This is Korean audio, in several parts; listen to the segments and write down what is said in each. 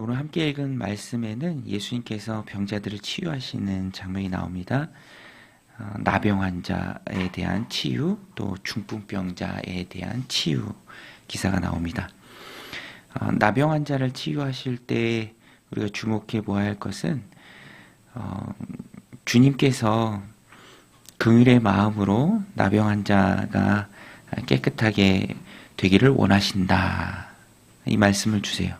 오늘 함께 읽은 말씀에는 예수님께서 병자들을 치유하시는 장면이 나옵니다. 어, 나병 환자에 대한 치유, 또 중풍병자에 대한 치유 기사가 나옵니다. 어, 나병 환자를 치유하실 때 우리가 주목해 보아야 할 것은 어, 주님께서 긍휼의 마음으로 나병 환자가 깨끗하게 되기를 원하신다. 이 말씀을 주세요.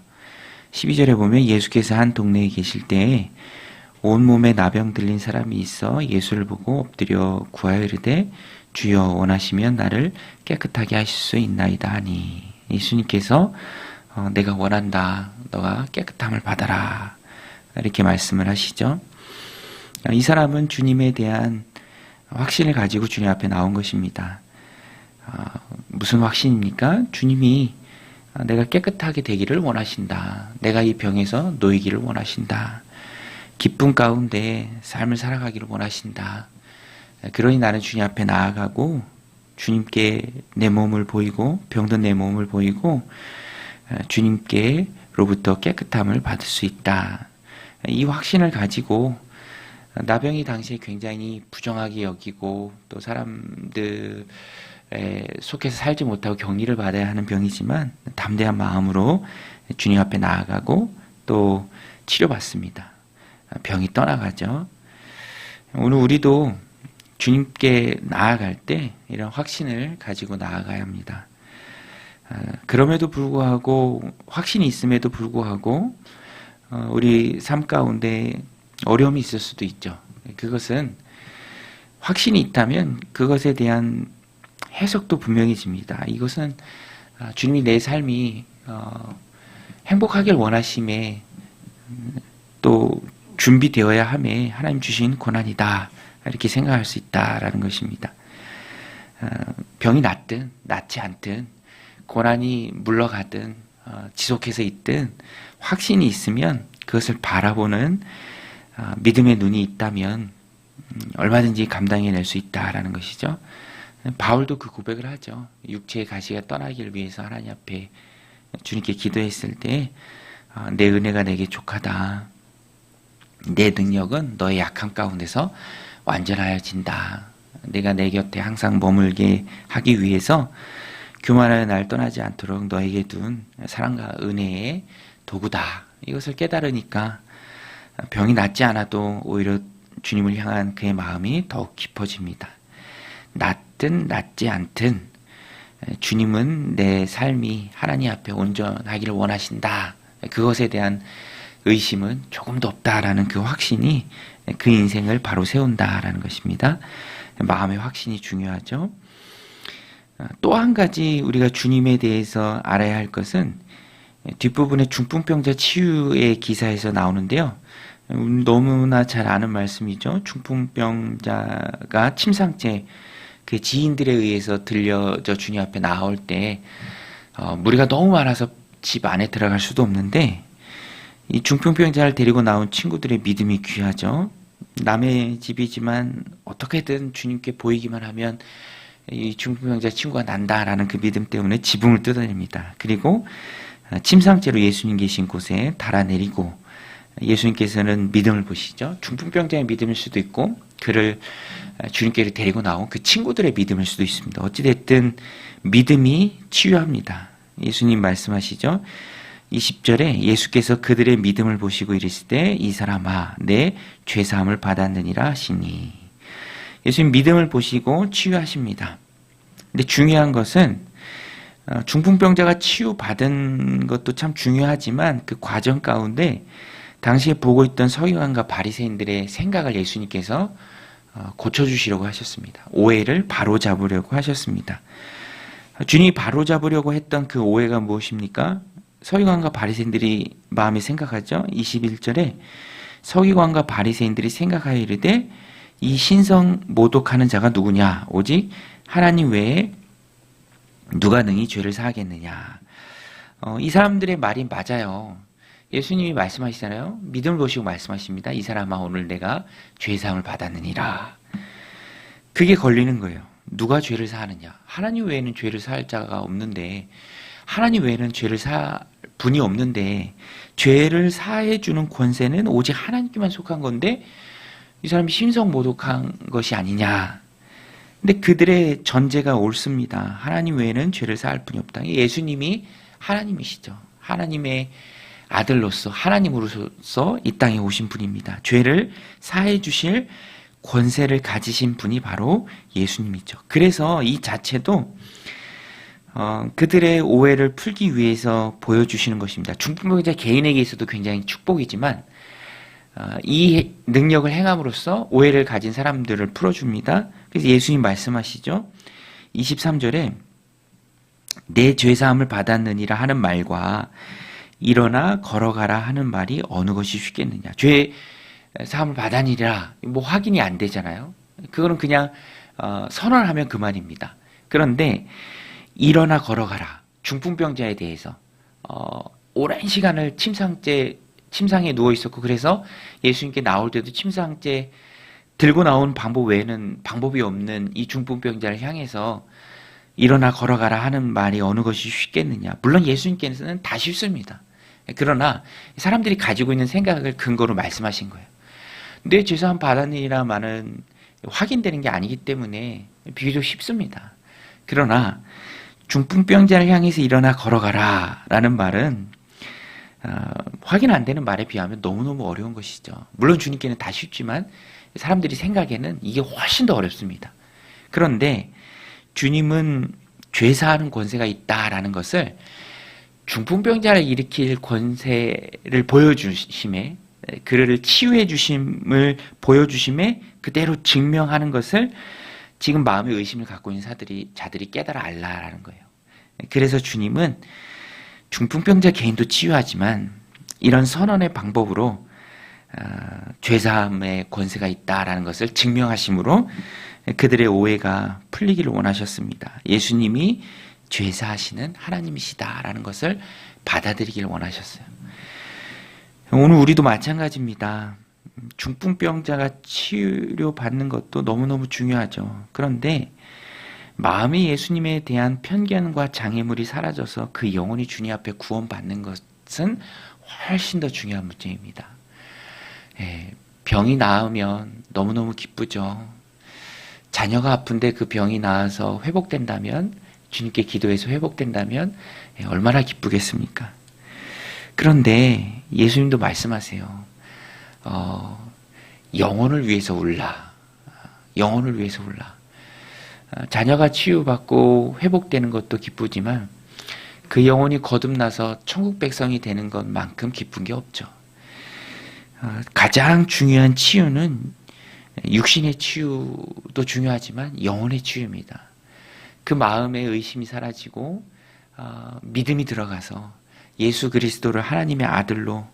12절에 보면 예수께서 한 동네에 계실 때에 온몸에 나병 들린 사람이 있어 예수를 보고 엎드려 구하여 이르되 주여 원하시면 나를 깨끗하게 하실 수 있나이다 하니. 예수님께서 어, 내가 원한다. 너가 깨끗함을 받아라. 이렇게 말씀을 하시죠. 이 사람은 주님에 대한 확신을 가지고 주님 앞에 나온 것입니다. 어, 무슨 확신입니까? 주님이 내가 깨끗하게 되기를 원하신다. 내가 이 병에서 놓이기를 원하신다. 기쁨 가운데 삶을 살아가기를 원하신다. 그러니 나는 주님 앞에 나아가고 주님께 내 몸을 보이고 병든 내 몸을 보이고 주님께로부터 깨끗함을 받을 수 있다. 이 확신을 가지고 나병이 당시에 굉장히 부정하게 여기고 또 사람들 속해서 살지 못하고 격리를 받아야 하는 병이지만 담대한 마음으로 주님 앞에 나아가고 또 치료받습니다. 병이 떠나가죠. 오늘 우리도 주님께 나아갈 때 이런 확신을 가지고 나아가야 합니다. 아, 그럼에도 불구하고 확신이 있음에도 불구하고 어, 우리 삶 가운데 어려움이 있을 수도 있죠. 그것은 확신이 있다면 그것에 대한 해석도 분명해집니다. 이것은 아, 주님이 내 삶이 어, 행복하길 원하심에 음, 또 준비되어야 함에 하나님 주신 고난이다 이렇게 생각할 수 있다라는 것입니다. 어, 병이 낫든 낫지 않든 고난이 물러가든 어, 지속해서 있든 확신이 있으면 그것을 바라보는 믿음의 눈이 있다면 음, 얼마든지 감당해낼 수 있다라는 것이죠. 바울도 그 고백을 하죠. 육체의 가시가 떠나기를 위해서 하나님 앞에 주님께 기도했을 때내 아, 은혜가 내게 족하다. 내 능력은 너의 약함 가운데서 완전하여진다. 내가 내 곁에 항상 머물게 하기 위해서 교만하여 날 떠나지 않도록 너에게 둔 사랑과 은혜의 도구다. 이것을 깨달으니까 병이 낫지 않아도 오히려 주님을 향한 그의 마음이 더욱 깊어집니다. 낫든 낫지 않든 주님은 내 삶이 하나님 앞에 온전하기를 원하신다. 그것에 대한 의심은 조금도 없다라는 그 확신이 그 인생을 바로 세운다라는 것입니다. 마음의 확신이 중요하죠. 또 한 가지 우리가 주님에 대해서 알아야 할 것은 뒷부분에 중풍병자 치유의 기사에서 나오는데요. 너무나 잘 아는 말씀이죠. 중풍병자가 침상째 그 지인들에 의해서 들려져 주님 앞에 나올 때 어, 무리가 너무 많아서 집 안에 들어갈 수도 없는데 이 중풍병자를 데리고 나온 친구들의 믿음이 귀하죠. 남의 집이지만 어떻게든 주님께 보이기만 하면 이 중풍병자 친구가 난다라는 그 믿음 때문에 지붕을 뜯어냅니다. 그리고 침상째로 예수님 계신 곳에 달아내리고 예수님께서는 믿음을 보시죠. 중풍병자의 믿음일 수도 있고 그를 주님께로 데리고 나온 그 친구들의 믿음일 수도 있습니다. 어찌됐든 믿음이 치유합니다. 예수님 말씀하시죠. 20절에 예수께서 그들의 믿음을 보시고 이르시되 이 사람아 내 죄사함을 받았느니라 하시니 예수님 믿음을 보시고 치유하십니다. 근데 중요한 것은 어, 중풍병자가 치유받은 것도 참 중요하지만 그 과정 가운데 당시에 보고 있던 서기관과 바리새인들의 생각을 예수님께서 어, 고쳐주시려고 하셨습니다. 오해를 바로잡으려고 하셨습니다. 주님이 바로잡으려고 했던 그 오해가 무엇입니까? 서기관과 바리새인들이 마음에 생각하죠. 21절에 서기관과 바리새인들이 생각하여 이르되 이 신성 모독하는 자가 누구냐? 오직 하나님 외에 누가 능히 죄를 사하겠느냐? 어, 이 사람들의 말이 맞아요. 예수님이 말씀하시잖아요. 믿음을 보시고 말씀하십니다. 이 사람아 오늘 내가 죄상을 받았느니라. 그게 걸리는 거예요. 누가 죄를 사하느냐? 하나님 외에는 죄를 사할 자가 없는데 하나님 외에는 죄를 사 분이 없는데 죄를 사해 주는 권세는 오직 하나님께만 속한 건데 이 사람이 신성 모독한 것이 아니냐. 근데 그들의 전제가 옳습니다. 하나님 외에는 죄를 사할 분이 없다. 예수님이 하나님이시죠. 하나님의 아들로서 하나님으로서 이 땅에 오신 분입니다. 죄를 사해 주실 권세를 가지신 분이 바로 예수님이죠. 그래서 이 자체도 어, 그들의 오해를 풀기 위해서 보여주시는 것입니다. 중풍병자 개인에게 있어도 굉장히 축복이지만 어, 이 능력을 행함으로써 오해를 가진 사람들을 풀어줍니다. 그래서 예수님 말씀하시죠. 23절에 내 죄사함을 받았느니라 하는 말과 일어나 걸어가라 하는 말이 어느 것이 쉽겠느냐. 죄 사함을 받았느니라 뭐 확인이 안 되잖아요. 그거는 그냥 어, 선언하면 그만입니다. 그런데 일어나 걸어가라. 중풍병자에 대해서 어, 오랜 시간을 침상째 침상에 누워 있었고 그래서 예수님께 나올 때도 침상째 들고 나온 방법 외에는 방법이 없는 이 중풍병자를 향해서 일어나 걸어가라 하는 말이 어느 것이 쉽겠느냐. 물론 예수님께서는 다 쉽습니다. 그러나 사람들이 가지고 있는 생각을 근거로 말씀하신 거예요. 내 죄사함 받았느니라 말은 확인되는 게 아니기 때문에 비교적 쉽습니다. 그러나 중풍병자를 향해서 일어나 걸어가라 라는 말은 어, 확인 안 되는 말에 비하면 너무너무 어려운 것이죠. 물론 주님께는 다 쉽지만 사람들이 생각에는 이게 훨씬 더 어렵습니다. 그런데 주님은 죄사하는 권세가 있다라는 것을 중풍병자를 일으킬 권세를 보여주심에 그를 치유해 주심을 보여주심에 그대로 증명하는 것을 지금 마음의 의심을 갖고 있는 사들이 자들이 깨달아 알라라는 거예요. 그래서 주님은 중풍병자 개인도 치유하지만 이런 선언의 방법으로 어, 죄사함의 권세가 있다라는 것을 증명하심으로 그들의 오해가 풀리기를 원하셨습니다. 예수님이 죄사하시는 하나님이시다라는 것을 받아들이기를 원하셨어요. 오늘 우리도 마찬가지입니다. 중풍병자가 치료받는 것도 너무너무 중요하죠. 그런데 마음이 예수님에 대한 편견과 장애물이 사라져서 그 영혼이 주님 앞에 구원받는 것은 훨씬 더 중요한 문제입니다. 예, 병이 나으면 너무너무 기쁘죠. 자녀가 아픈데 그 병이 나아서 회복된다면, 주님께 기도해서 회복된다면, 예, 얼마나 기쁘겠습니까? 그런데 예수님도 말씀하세요. 어, 영혼을 위해서 울라. 영혼을 위해서 울라. 어, 자녀가 치유받고 회복되는 것도 기쁘지만 그 영혼이 거듭나서 천국 백성이 되는 것만큼 기쁜 게 없죠. 어, 가장 중요한 치유는 육신의 치유도 중요하지만 영혼의 치유입니다. 그 마음의 의심이 사라지고 어, 믿음이 들어가서 예수 그리스도를 하나님의 아들로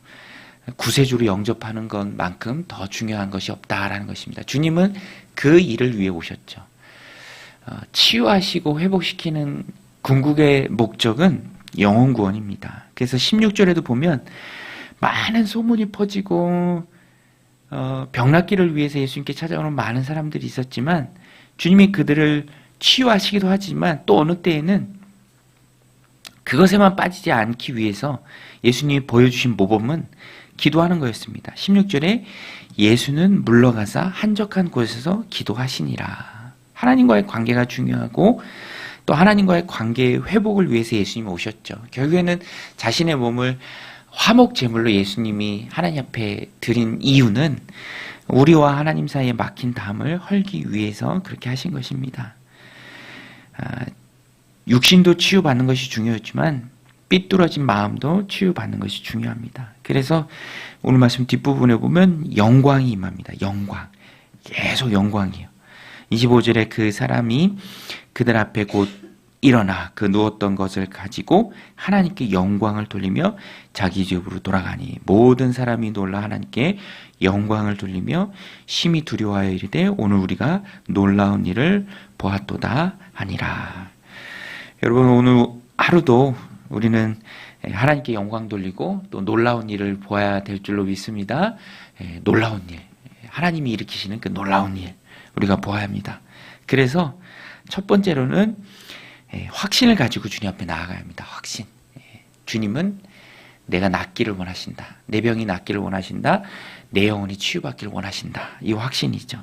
구세주로 영접하는 것만큼 더 중요한 것이 없다라는 것입니다. 주님은 그 일을 위해 오셨죠. 어, 치유하시고 회복시키는 궁극의 목적은 영혼 구원입니다. 그래서 16절에도 보면 많은 소문이 퍼지고 어, 병낫기를 위해서 예수님께 찾아오는 많은 사람들이 있었지만 주님이 그들을 치유하시기도 하지만 또 어느 때에는 그것에만 빠지지 않기 위해서 예수님이 보여주신 모범은 기도하는 거였습니다. 16절에 예수는 물러가사 한적한 곳에서 기도하시니라. 하나님과의 관계가 중요하고 또 하나님과의 관계의 회복을 위해서 예수님이 오셨죠. 결국에는 자신의 몸을 화목 제물로 예수님이 하나님 앞에 드린 이유는 우리와 하나님 사이에 막힌 담을 헐기 위해서 그렇게 하신 것입니다. 아, 육신도 치유받는 것이 중요했지만 삐뚤어진 마음도 치유받는 것이 중요합니다. 그래서 오늘 말씀 뒷부분에 보면 영광이 임합니다. 영광. 계속 영광이에요. 25절에 그 사람이 그들 앞에 곧 일어나 그 누웠던 것을 가지고 하나님께 영광을 돌리며 자기 집으로 돌아가니 모든 사람이 놀라 하나님께 영광을 돌리며 심히 두려워하여 이르되 오늘 우리가 놀라운 일을 보았도다 하니라. 여러분 오늘 하루도 우리는 하나님께 영광 돌리고 또 놀라운 일을 보아야 될 줄로 믿습니다. 예, 놀라운 일. 하나님이 일으키시는 그 놀라운 일. 우리가 보아야 합니다. 그래서 첫 번째로는 예, 확신을 가지고 주님 앞에 나아가야 합니다. 확신. 주님은 내가 낫기를 원하신다. 내 병이 낫기를 원하신다. 내 영혼이 치유받기를 원하신다. 이 확신이죠.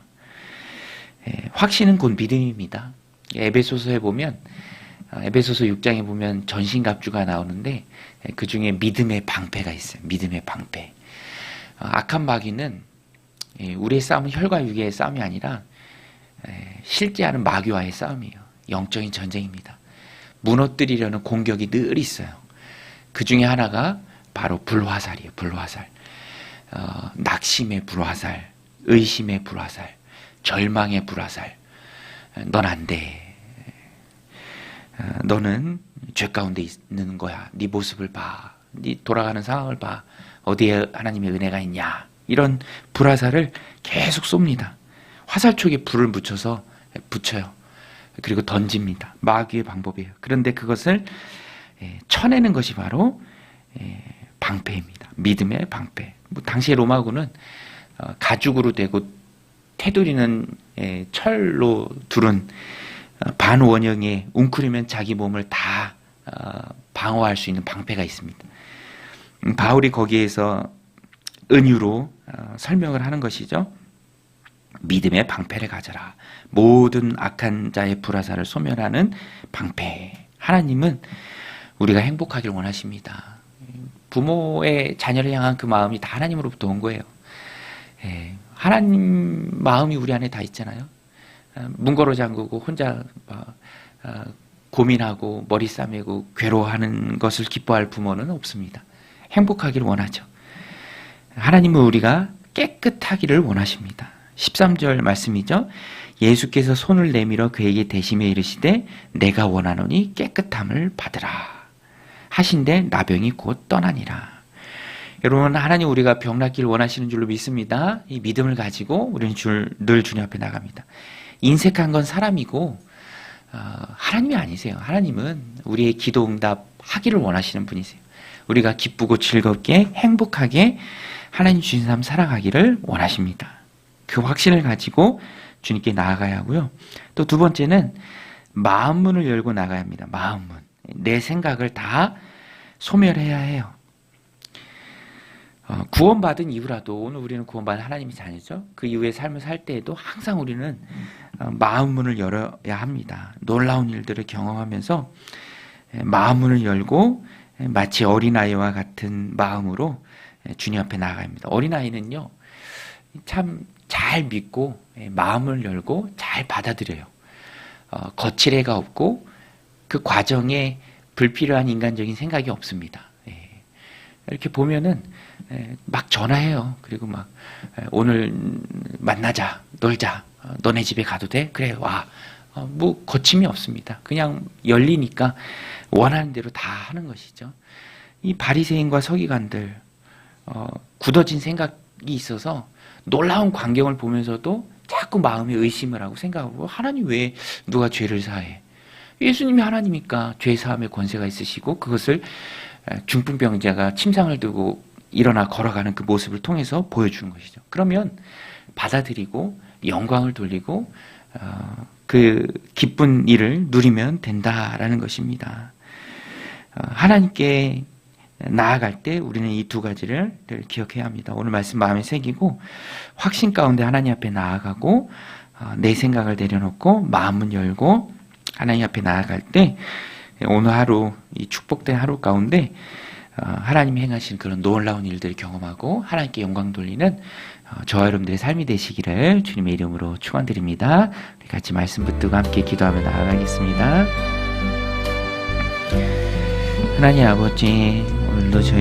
예, 확신은 곧 믿음입니다. 에베소서에 보면 어, 에베소서 6장에 보면 전신갑주가 나오는데 예, 그 중에 믿음의 방패가 있어요. 믿음의 방패. 어, 악한 마귀는 예, 우리의 싸움은 혈과 육의 싸움이 아니라 예, 실제 하는 마귀와의 싸움이에요. 영적인 전쟁입니다. 무너뜨리려는 공격이 늘 있어요. 그 중에 하나가 바로 불화살이에요. 불화살. 어, 낙심의 불화살, 의심의 불화살, 절망의 불화살. 넌 안 돼. 어, 너는 죄 가운데 있는 거야. 네 모습을 봐. 네 돌아가는 상황을 봐. 어디에 하나님의 은혜가 있냐. 이런 불화살을 계속 쏩니다. 화살촉에 불을 붙여서 붙여요. 그리고 던집니다. 마귀의 방법이에요. 그런데 그것을 예, 쳐내는 것이 바로 예, 방패입니다. 믿음의 방패. 뭐 당시에 로마군은 어, 가죽으로 되고 테두리는 예, 철로 두른 어, 반원형의 웅크리면 자기 몸을 다 어, 방어할 수 있는 방패가 있습니다. 음, 바울이 거기에서 은유로 설명을 하는 것이죠. 믿음의 방패를 가져라. 모든 악한 자의 불화살을 소멸하는 방패. 하나님은 우리가 행복하길 원하십니다. 부모의 자녀를 향한 그 마음이 다 하나님으로부터 온 거예요. 예, 하나님 마음이 우리 안에 다 있잖아요. 어, 문거로 잠그고 혼자 어, 고민하고 머리 싸매고 괴로워하는 것을 기뻐할 부모는 없습니다. 행복하기를 원하죠. 하나님은 우리가 깨끗하기를 원하십니다. 13절 말씀이죠. 예수께서 손을 내밀어 그에게 대심에 이르시되 내가 원하노니 깨끗함을 받으라. 하신데 나병이 곧 떠나니라. 여러분 하나님 우리가 병 낫기를 원하시는 줄로 믿습니다. 이 믿음을 가지고 우리는 줄, 늘 주님 앞에 나갑니다. 인색한 건 사람이고 어, 하나님이 아니세요. 하나님은 우리의 기도 응답 하기를 원하시는 분이세요. 우리가 기쁘고 즐겁게 행복하게 하나님 주신 삶 살아가기를 원하십니다. 그 확신을 가지고 주님께 나아가야 하고요. 또 두 번째는 마음문을 열고 나가야 합니다. 마음문. 내 생각을 다 소멸해야 해요. 어, 구원받은 이후라도 오늘 우리는 구원받은 하나님의 자녀죠. 그 이후의 삶을 살 때에도 항상 우리는 어, 마음 문을 열어야 합니다. 놀라운 일들을 경험하면서 마음 문을 열고 마치 어린아이와 같은 마음으로 주님 앞에 나아가야 합니다. 어린아이는요, 참 잘 믿고 마음을 열고 잘 받아들여요. 어, 거칠애가 없고 그 과정에 불필요한 인간적인 생각이 없습니다. 예. 이렇게 보면은 예, 막 전화해요. 그리고 막 예, 오늘 만나자, 놀자, 어, 너네 집에 가도 돼? 그래 와. 어, 뭐 거침이 없습니다. 그냥 열리니까 원하는 대로 다 하는 것이죠. 이 바리새인과 서기관들 어, 굳어진 생각이 있어서 놀라운 광경을 보면서도 자꾸 마음에 의심을 하고 생각하고 하나님 왜 누가 죄를 사해? 예수님이 하나님이니까 죄 사함의 권세가 있으시고 그것을 중풍병자가 침상을 두고 일어나 걸어가는 그 모습을 통해서 보여주는 것이죠. 그러면 받아들이고 영광을 돌리고 어, 그 기쁜 일을 누리면 된다라는 것입니다. 어, 하나님께 나아갈 때 우리는 이 두 가지를 기억해야 합니다. 오늘 말씀 마음에 새기고 확신 가운데 하나님 앞에 나아가고 어, 내 생각을 내려놓고 마음은 열고 하나님 앞에 나아갈 때 오늘 하루 이 축복된 하루 가운데 어, 하나님이 행하신 그런 놀라운 일들을 경험하고 하나님께 영광 돌리는 어, 저와 여러분들의 삶이 되시기를 주님의 이름으로 축원드립니다. 같이 말씀 붙들고 함께 기도하며 나아가겠습니다. 하나님 아버지 오늘도 저희